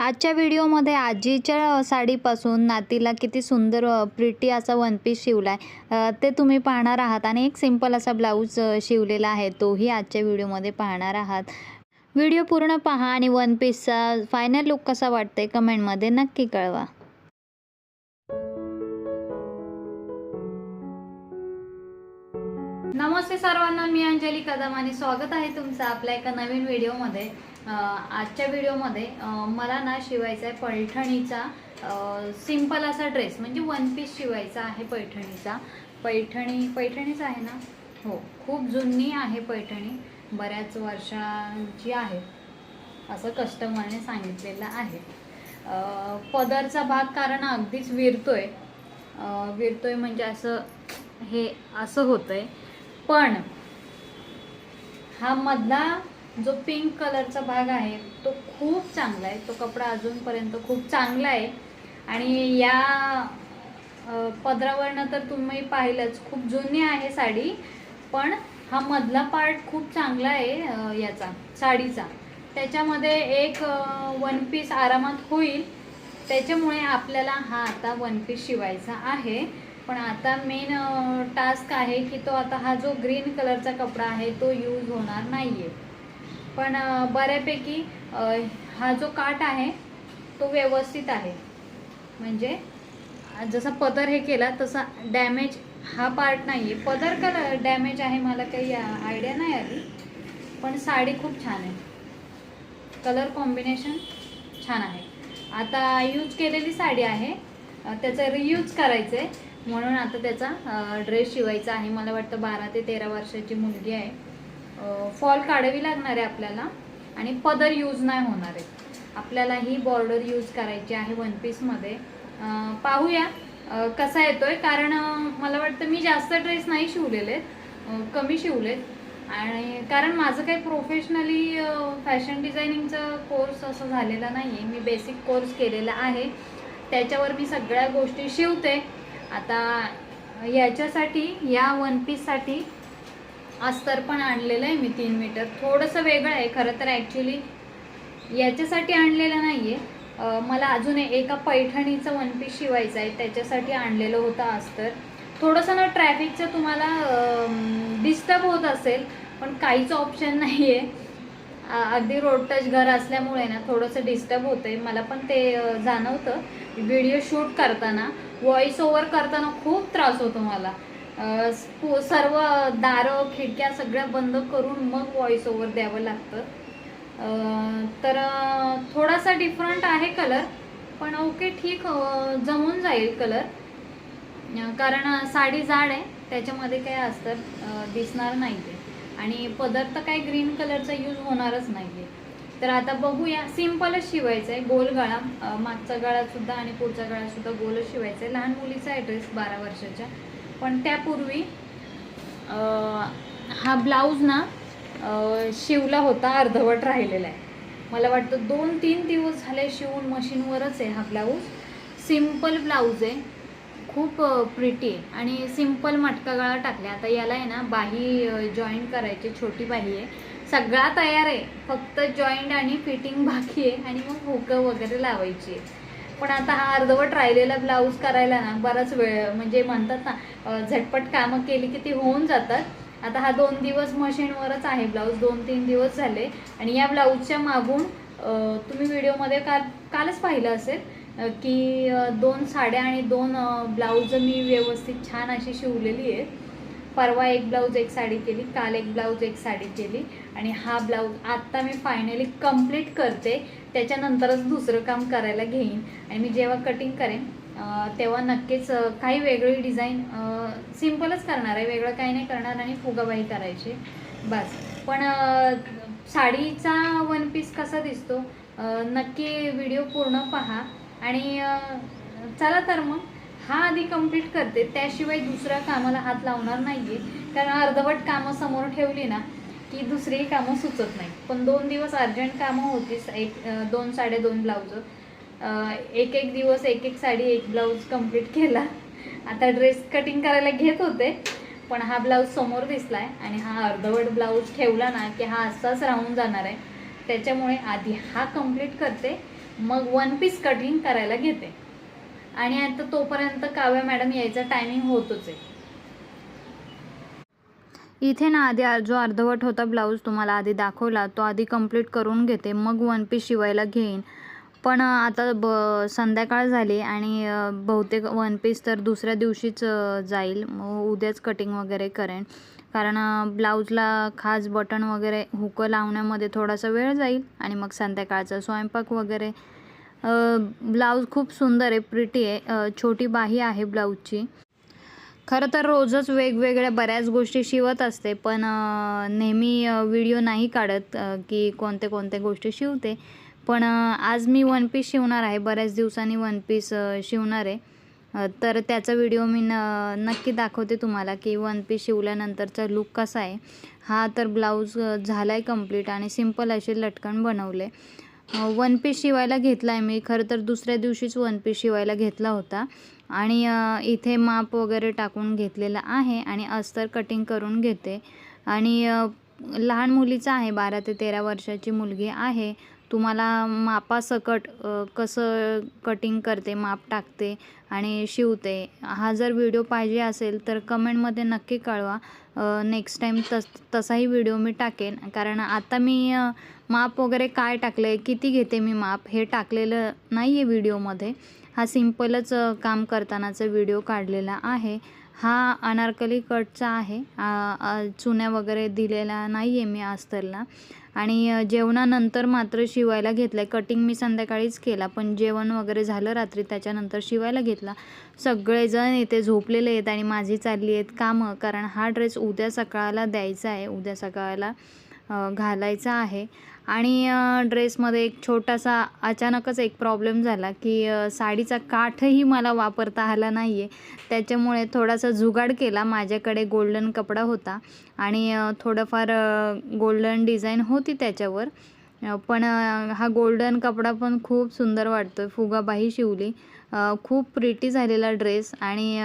आजच्या व्हिडिओमध्ये आजीच्या साडीपासून नातीला किती सुंदर प्रिटी असा वन पीस शिवला आहे ते तुम्ही पाहणार आहात आणि एक सिंपल असा ब्लाऊज शिवलेला आहे. तोही आजच्या व्हिडिओमध्ये पाहणार आहात. व्हिडिओ पूर्ण पहा आणि वन पीसचा फायनल लुक कसा वाटते कमेंटमध्ये नक्की कळवा. नमस्ते सर्वांना मी अंजली कदम आणि स्वागत आहे तुमचं आपल्या एका नवीन व्हिडिओमध्ये. आजच्या व्हिडिओमध्ये मला ना शिवायचा आहे पैठणीचा सिंपल असा ड्रेस म्हणजे वन पीस शिवायचा आहे पैठणीचा. पैठणी पैठणीच आहे ना? हो खूप जुनी आहे पैठणी बऱ्याच वर्षांची आहे असं कस्टमरने सांगितलेलं आहे. पदरचा भाग कारण अगदीच विरतोय. विरतो विरतोय म्हणजे असं हे असं होतंय. पण हा मधला जो पिंक कलरचा भाग आहे तो खूप चांगला आहे. तो कपडा अजूनपर्यंत खूप चांगला आहे. आणि या पदरावरनं तर तुम्ही पाहिलंच. खूप जुनी आहे साडी पण हा मधला पार्ट खूप चांगला आहे याचा साडीचा. त्याच्यामध्ये एक वन पीस आरामात होईल. त्याच्यामुळे आपल्याला हा आता वन पीस शिवायचा आहे. पण आता मेन टास्क आहे की तो आता हा जो ग्रीन कलरचा कपडा आहे तो यूज होणार नाही आहे पण बऱ्यापैकी हा जो काट आहे तो व्यवस्थित आहे. म्हणजे जसा पदर हे केला तसा डॅमेज हा पार्ट नाही आहे पदर का डॅमेज आहे मला काही आयडिया नाही आली. पण साडी खूप छान आहे. कलर कॉम्बिनेशन छान आहे. आता यूज केलेली साडी आहे. त्याचं रियूज करायचं आहे म्हणून आता त्याचा ड्रेस शिवायचा आहे. मला वाटतं बारा ते तेरा वर्षाची मुलगी आहे. फॉल काढावी लागणार आहे आपल्याला आणि पदर यूज नाही होणार आहे. आपल्याला ही बॉर्डर यूज करायची आहे वन पीसमध्ये पाहूया कसा येतोय. कारण मला वाटतं मी जास्त ड्रेस नाही शिवलेले आहेत कमी शिवलेत. आणि कारण माझं काही प्रोफेशनली फॅशन डिझायनिंगचा कोर्स असं झालेला नाही आहे मी बेसिक कोर्स केलेला आहे. त्याच्यावर मी सगळ्या गोष्टी शिवते. आता याच्यासाठी या वन पीससाठी अस्तर पण आणलेलं आहे मी तीन मीटर. थोडंसं वेगळं आहे खरं तर ॲक्च्युली याच्यासाठी आणलेलं नाही आहे मला अजून एका पैठणीचं वन पीस शिवायचं आहे त्याच्यासाठी आणलेलं होतं अस्तर. थोडंसं ना ट्रॅफिकचं तुम्हाला डिस्टर्ब होत असेल पण काहीच ऑप्शन नाही आहे अगदी रोड टच घर असल्यामुळे ना थोडंसं डिस्टर्ब होतं आहे मला पण ते जाणवतं. व्हिडिओ शूट करताना व्हॉइस ओव्हर करताना खूप त्रास होतो मला. हो, सर्व दारं खिडक्या सगळ्या बंद करून मग व्हॉइस ओव्हर द्यावं लागतं. तर थोडासा डिफरंट आहे कलर पण ओके ठीक जमून जाईल कलर कारण साडी जाड आहे त्याच्यामध्ये काय असतं दिसणार नाही ते आणि पदार्थ काय ग्रीन कलरचा यूज होणारच नाही आहे तर आता बघूया सिम्पलच शिवायचं आहे गोल गळा मागचा गळासुद्धा आणि पुढचा गळासुद्धा गोलच शिवायचा आहे लहान मुलीचा आहे ड्रेस बारा वर्षाच्या. पण त्यापूर्वी हा ब्लाऊज ना शिवला होता अर्धवट राहिलेला आहे. मला वाटतं दोन तीन दिवस झाले शिवून मशीनवरच आहे हा ब्लाऊज. सिंपल ब्लाऊज आहे. खूप प्रिटी आहे. आणि सिंपल मटका गळा टाकले आता याला आहे ना बाही जॉईंट करायची छोटी बाही आहे. सगळा तयार आहे. फक्त जॉईंट आणि फिटिंग बाकी आहे. आणि मग हुकं वगैरे लावायची आहे. पण आता हा अर्धवट राहिलेला ब्लाऊज करायला ना बराच वेळ म्हणजे म्हणतात ना झटपट कामं केली की ती होऊन जातात. आता हा दोन दिवस मशीनवरच आहे ब्लाऊज दोन तीन दिवस झाले. आणि या ब्लाऊजच्या मागून तुम्ही व्हिडिओमध्ये काल कालच पाहिलं असेल की दोन साड्या आणि दोन ब्लाऊज मी व्यवस्थित छान अशी शिवलेली आहे परवा एक ब्लाऊज एक साडी केली काल एक ब्लाऊज एक साडी केली आणि हा ब्लाऊज आत्ता मी फायनली कंप्लीट करते. त्याच्यानंतरच दुसरं काम करायला घेईन. आणि मी जेव्हा कटिंग करेन तेव्हा नक्कीच काही वेगळी डिझाईन सिम्पलच करणार आहे. वेगळं काही नाही करणार आणि फुगाबाई करायची. बस. पण साडीचा वन पीस कसा दिसतो? नक्की व्हिडिओ पूर्ण पहा. आणि चला तर मग. हा आधी कंप्लीट करते. त्याशिवाय दुसऱ्या कामाला हात लावणार नाही आहे कारण अर्धवट कामं समोर ठेवली ना की दुसरीही कामं सुचत नाही. पण दोन दिवस अर्जंट कामं होती एक दोन साडे दोन ब्लाऊज एक एक दिवस एक एक साडी एक ब्लाऊज कंप्लीट केला. आता ड्रेस कटिंग करायला घेत होते पण हा ब्लाऊज समोर दिसला आहे आणि हा अर्धवट ब्लाऊज ठेवला ना की हा असाच राहून जाणार आहे. त्याच्यामुळे आधी हा कंप्लीट करते मग वन पीस कटिंग करायला घेते. आणि आता तोपर्यंत काव्या मॅडम यायचा टायमिंग होतोच आहे. इथे ना आधी जो अर्धवट होता ब्लाऊज तुम्हाला आधी दाखवला तो आधी कंप्लीट करून घेते मग वन पीस शिवायला घेईन. पण आता ब संध्याकाळ झाली आणि बहुतेक वन पीस तर दुसऱ्या दिवशीच जाईल. मग उद्याच कटिंग वगैरे करेन. कारण ब्लाऊजला खास बटन वगैरे हुकं लावण्यामध्ये थोडासा वेळ जाईल आणि मग संध्याकाळचा स्वयंपाक वगैरे ब्लाऊज खूप सुंदर आहे प्रिटी आहे. छोटी बाही आहे ब्लाऊजची. खरं तर रोजच वेगवेगळ्या बऱ्याच गोष्टी शिवत असते पण नेहमी व्हिडिओ नाही काढत की कोणते कोणते गोष्टी शिवते. पण आज मी वन पीस शिवणार आहे बऱ्याच दिवसांनी वन पीस शिवणार आहे. तर त्याचा व्हिडिओ मी न नक्की दाखवते तुम्हाला की वन पीस शिवल्यानंतरचा लुक कसा आहे. हा तर ब्लाऊज झाला आहे कंप्लीट आणि सिंपल असे लटकन बनवले. वन पीस शिवायला घेतला आहे मी. खरं तर दुसऱ्या दिवशीच वन पीस शिवायला घेतला होता. आणि इथे माप वगैरे टाकून घेतलेलं आहे आणि अस्तर कटिंग करून घेते. आणि लहान मुलीचं आहे बारा ते तेरा वर्षाची मुलगी आहे. तुम्हाला मापासकट कसं कटिंग करते माप टाकते आणि शिवते हा जर व्हिडिओ पाहिजे असेल तर कमेंटमध्ये नक्की कळवा. नेक्स्ट टाईम तस तसाही व्हिडिओ मी टाकेन. कारण आता मी माप वगैरे काय टाकलं आहे किती घेते मी माप हे टाकलेलं नाही आहे व्हिडिओमध्ये हा सिम्पलच काम करतानाचा व्हिडिओ काढलेला आहे. हा अनारकली कटचा आहे. चुन्या वगैरे दिलेला नाही आहे मी अस्तरला आणि जेवणानंतर मात्र शिवायला घेतला आहे कटिंग मी संध्याकाळीच केला पण जेवण वगैरे झालं रात्री त्याच्यानंतर शिवायला घेतला. सगळेजण इथे झोपलेले आहेत आणि माझी चालली आहेत कामं कारण हा ड्रेस उद्या सकाळला द्यायचा आहे. उद्या सकाळला घालायचा आहे. आणि ड्रेसमध्ये एक छोटासा अचानकच एक प्रॉब्लेम झाला की साडीचा काठही मला वापरता आला नाही आहे त्याच्यामुळे थोडासा जुगाड केला. माझ्याकडे गोल्डन कपडा होता आणि थोडंफार गोल्डन डिझाईन होती त्याच्यावर. पण हा गोल्डन कपडा पण खूप सुंदर वाटतो आहे फुगाबाही शिवली. खूप प्रिटी झालेला ड्रेस आणि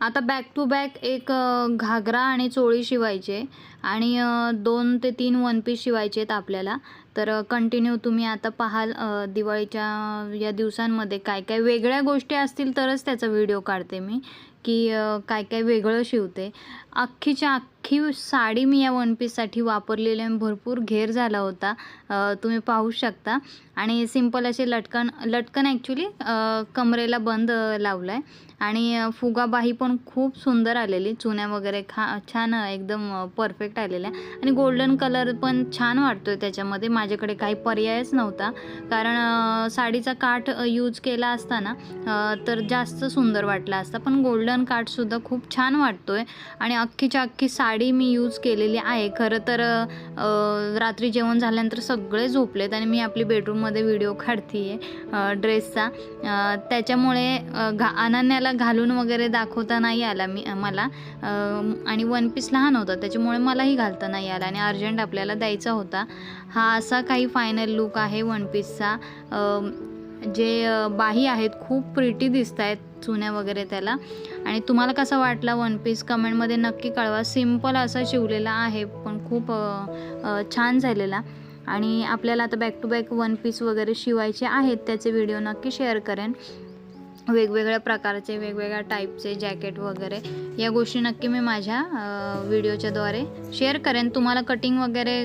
आता बॅक टू बॅक एक घागरा आणि चोळी शिवायचे आणि दोन ते तीन वन पीस शिवायचे आहेत आपल्याला. तर कंटिन्यू तुम्ही आता पाहाल दिवाळीच्या या दिवसांमध्ये काय काय वेगळ्या गोष्टी असतील तरच त्याचा व्हिडिओ काढते मी. की काय काय वेगळं शिवते. अख्खीच्या अख्खी साडी मी या वन पीससाठी वापरलेली आणि भरपूर घेर झाला होता. तुम्ही पाहू शकता. आणि सिंपल असे लटकन लटकन ॲक्च्युली कमरेला बंद लावलं आहे आणि फुगाबाही पण खूप सुंदर आलेली. चुन्या वगैरे खा छान एकदम परफेक्ट आलेल्या. आणि गोल्डन कलर पण छान वाटतो आहे त्याच्यामध्ये. माझ्याकडे काही पर्यायच नव्हता. कारण साडीचा काठ यूज केला असता ना तर जास्त सुंदर वाटला असता. पण गोल्डन काठसुद्धा खूप छान वाटतो आहे आणि अख्खीच्या अख्खी साडी मी यूज केलेली आहे. खरं तर रात्री जेवण झाल्यानंतर सगळे झोपलेत आणि मी आपली बेडरूममध्ये व्हिडिओ काढते आहे ड्रेसचा त्याच्यामुळे घा अनन्याला घालून वगैरे दाखवता नाही आला मी मला. आणि वन पीस लहान होता त्याच्यामुळे मलाही घालता नाही आला आणि अर्जंट आपल्याला द्यायचा होता. हा असा काही फायनल लुक आहे वन पीसचा जे बाही आहेत खूप प्रिटी दिसत आहेत चुन्या वगैरे त्याला. आणि तुम्हाला कसा वाटला वन पीस कमेंटमध्ये नक्की कळवा. सिंपल असा शिवलेला आहे पण खूप छान झालेला. आणि आपल्याला आता back to back one piece वगैरे शिवायचे आहेत त्याचे व्हिडिओ नक्की शेअर करेन. वेगवेगळ्या प्रकारचे वेगवेगळ्या टाईपचे जॅकेट वगैरे या गोष्टी नक्की मी माझ्या व्हिडिओच्याद्वारे शेअर करेन. तुम्हाला कटिंग वगैरे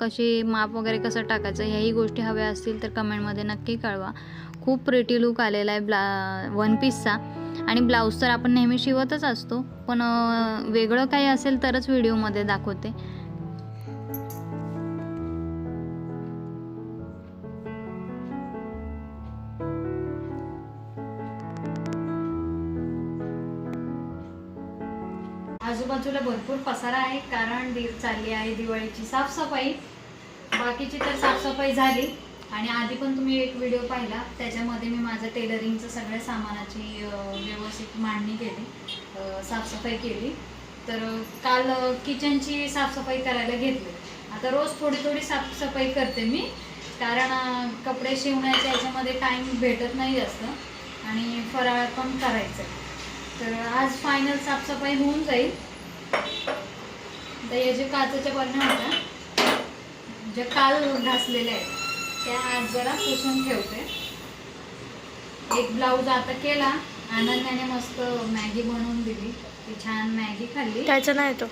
कशी माप वगैरे कसं टाकायचं ह्याही गोष्टी हव्या असतील तर कमेंटमध्ये नक्की कळवा. खूप प्रिटी लुक आलेला आहे ब्ला वन पीसचा आणि ब्लाऊज तर आपण नेहमी शिवतच असतो. पण वेगळं काही असेल तरच व्हिडिओमध्ये दाखवते. आजूबाजूला भरपूर पसारा आहे. कारण दि चालली आहे दिवाळीची साफसफाई. बाकीची तर साफसफाई झाली. आणि आधी पण तुम्ही एक व्हिडिओ पाहिला. त्याच्यामध्ये मी माझं टेलरिंगचं सगळ्या सामानाची व्यवस्थित मांडणी केली. साफसफाई केली. तर काल किचनची साफसफाई करायला घेतली. आता रोज थोडी थोडी साफसफाई करते मी. कारण कपडे शिवण्याच्या याच्यामध्ये टाईम भेटत नाही जास्त. आणि फराळ पण करायचं आहे तर आज फायनल साफसफाई होऊन जाईल. तर याचे जे काचेच्या बरण्या होत्या जे काल घासलेल्या आहेत त्या आज जरा पुसून ठेवते. एक ब्लाऊज आता केला. आनंदाने मस्त मॅगी बनवून दिली. ती छान मॅगी खाल्ली. त्याचा नाही तो.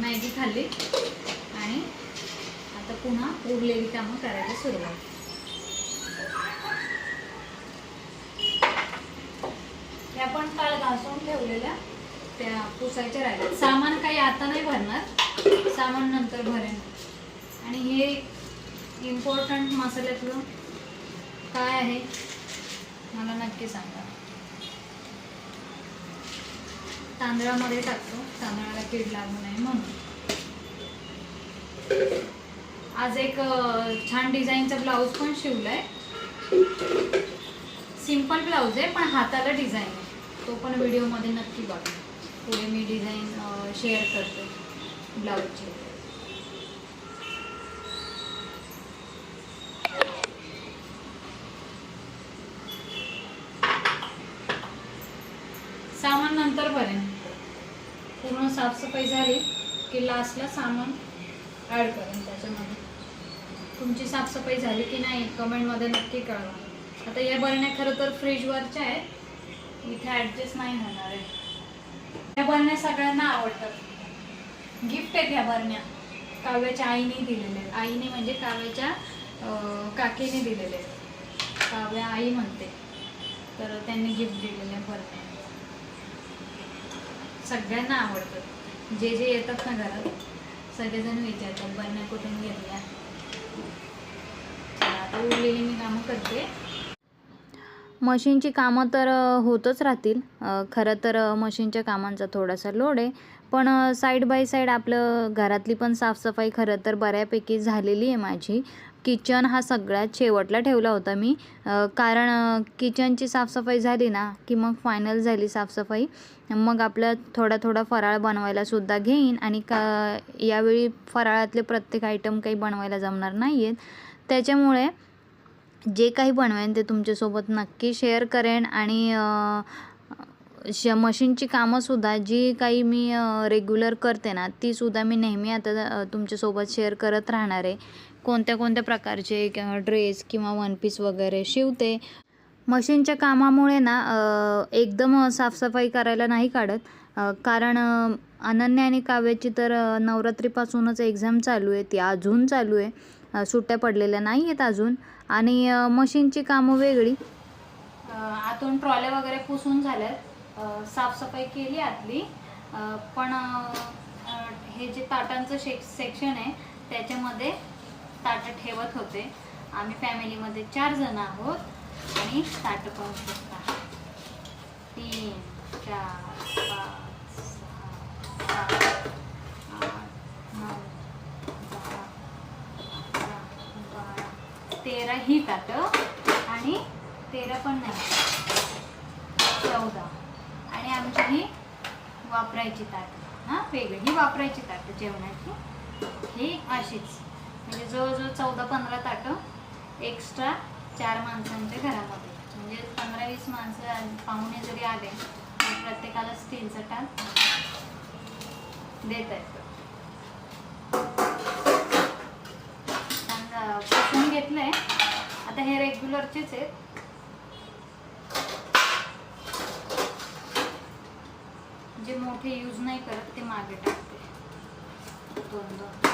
मॅगी खाल्ली. आणि आता पुन्हा उरलेली कामं करायला सुरुवात. त्या पण काल घासून ठेवलेल्या त्या पुसायच्या राहिल्या. सामान काही आता नाही भरणार. सामान नंतर भरेन. आणि हे इम्पॉर्टंट मसाल्यातलं काय आहे मला नक्की सांगा. तांदळामध्ये टाकतो. तांदळाला कीड लागू नये म्हणून. आज एक छान डिझाईनचा ब्लाऊज पण शिवलाय. सिंपल ब्लाऊज आहे पण हाताला डिझाईन आहे. तो पण व्हिडिओमध्ये नक्की बघा. पुढे मी डिझाईन शेअर करते ब्लाऊजची. सामान नंतर पूर्ण साफसफाई झाली की लास्टला सामान ॲड करेन त्याच्यामध्ये. तुमची साफसफाई झाली की नाही कमेंटमध्ये नक्की कळवा. आता या बरण्या खरं तर फ्रीजवरच्या आहेत. इथे ॲडजस्ट नाही होणार आहे या बरण्या सगळ्यांना आवडतात. गिफ्ट आहेत ह्या बरण्या. काव्याच्या आईने दिलेल्या आहेत. आईने म्हणजे काव्याच्या काकीने दिलेले आहेत. काव्या आई म्हणते. तर त्यांनी गिफ्ट दिलेल्या बरण्या सगळ्यांना आवडतं. जे जे येतात ना घरात सगळेजण विचारतात बरण्या कुठून घेतल्या आता उरलेली मी कामं करते. मशीनची कामं तर होतच राहतील. खरं तर मशीनच्या कामांचा थोडासा लोड आहे. पण साईड बाय साईड आपलं घरातली पण साफसफाई खरं तर बऱ्यापैकी झालेली आहे माझी. किचन हा सगळ्यात शेवटला ठेवला होता मी. कारण किचनची साफसफाई झाली ना की मग फायनल झाली साफसफाई. मग आपलं थोडा थोडा फराळ बनवायला सुद्धा घेईन आणि का यावेळी फराळातले प्रत्येक आयटम काही बनवायला जमणार नाही आहेत त्याच्यामुळे जे काही बनवेन ते तुमच्यासोबत नक्की शेअर करेन आणि श मशीनची कामंसुद्धा जी काही मी रेग्युलर करते ना तीसुद्धा मी नेहमी आता तुमच्यासोबत शेअर करत राहणार आहे. कोणत्या कोणत्या प्रकारचे ड्रेस किंवा वन पीस वगैरे शिवते. मशीनच्या कामामुळे ना एकदम साफसफाई करायला नाही काढत. कारण अनन्य अनन्या आणि काव्याची तर नवरात्रीपासूनच एक्झाम चालू आहे ती अजून चालू आहे. सुट्ट्या पडलेल्या नाही आहेत अजून. आणि मशीनची कामं वेगळी. आतून ट्रॉल्या वगैरे पुसून झाल्यात. साफसफाई केली आतली. पण हे जे ताटांचं शे सेक्शन आहे त्याच्यामध्ये ताटं ठेवत होते. आम्ही फॅमिलीमध्ये चार जण आहोत आणि ताटं पाहू शकता. तीन चार पाच सहा सात आठ नऊ दहा अकरा बारा तेरा ही ताटं आणि तेरा पण नाही. चौदा. आणि आमची ही वापरायची ताटं. हां वेगळी. ही वापरायची ताटं जेवणाची. ही अशीच. म्हणजे जवळजवळ चौदा पंधरा ताटं एक्स्ट्रा चार माणसांच्या घरामध्ये. म्हणजे पंधरा वीस माणसं पाहुणे जरी आले तर प्रत्येकाला स्टीलचं टाक देत आहेत चांगलं पुसून घेतलंय. आता हे रेग्युलरचेच आहेत. जे मोठे यूज नाही करत ते मागे टाकते. दोन दोन.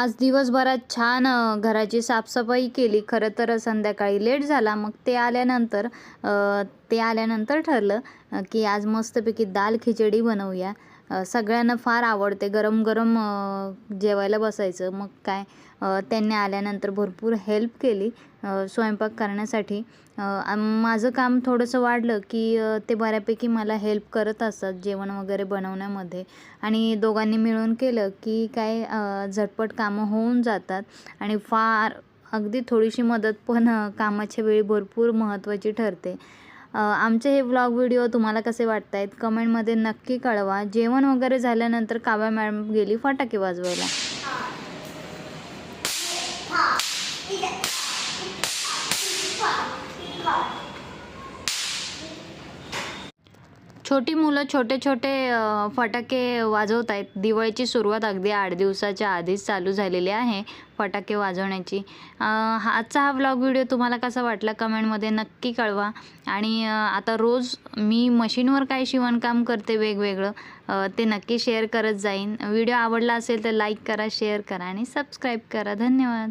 आज दिवसभरात छान घराची साफसफाई केली. खरं तर संध्याकाळी लेट झाला. मग ते आल्यानंतर ते आल्यानंतर ठरलं की आज मस्तपैकी दाल खिचडी बनवूया. सगळ्यांना फार आवडते. गरम गरम जेवायला बसायचं. मग काय त्यांनी आल्यानंतर भरपूर हेल्प केली. स्वयंपाक करण्यासाठी. माझं काम थोडंसं वाढलं की ते बऱ्यापैकी मला हेल्प करत असतात जेवण वगैरे बनवण्यामध्ये. आणि दोघांनी मिळून केलं की काय झटपट कामं होऊन जातात. आणि फार अगदी थोडीशी मदत पण कामाच्या वेळी भरपूर महत्त्वाची ठरते. आमचे हे व्लॉग व्हिडिओ तुम्हाला कसे वाटत आहेत कमेंटमध्ये नक्की कळवा. जेवण वगैरे झाल्यानंतर काव्या मॅडम गेली फटाके वाजवायला. छोटी मुलं छोटे छोटे फटाके वाजवत आहेत दिवाळीची सुरुवात अगदी आठ दिवसाच्या आधीच चालू झालेली आहे फटाके वाजवण्याची. हा आजचा हा व्लॉग व्हिडिओ तुम्हाला कसा वाटला कमेंटमध्ये नक्की कळवा. आणि आता रोज मी मशीनवर काय शिवणकाम करते वेगवेगळं ते नक्की शेअर करत जाईन. व्हिडिओ आवडला असेल तर लाईक करा शेअर करा आणि सबस्क्राईब करा. धन्यवाद.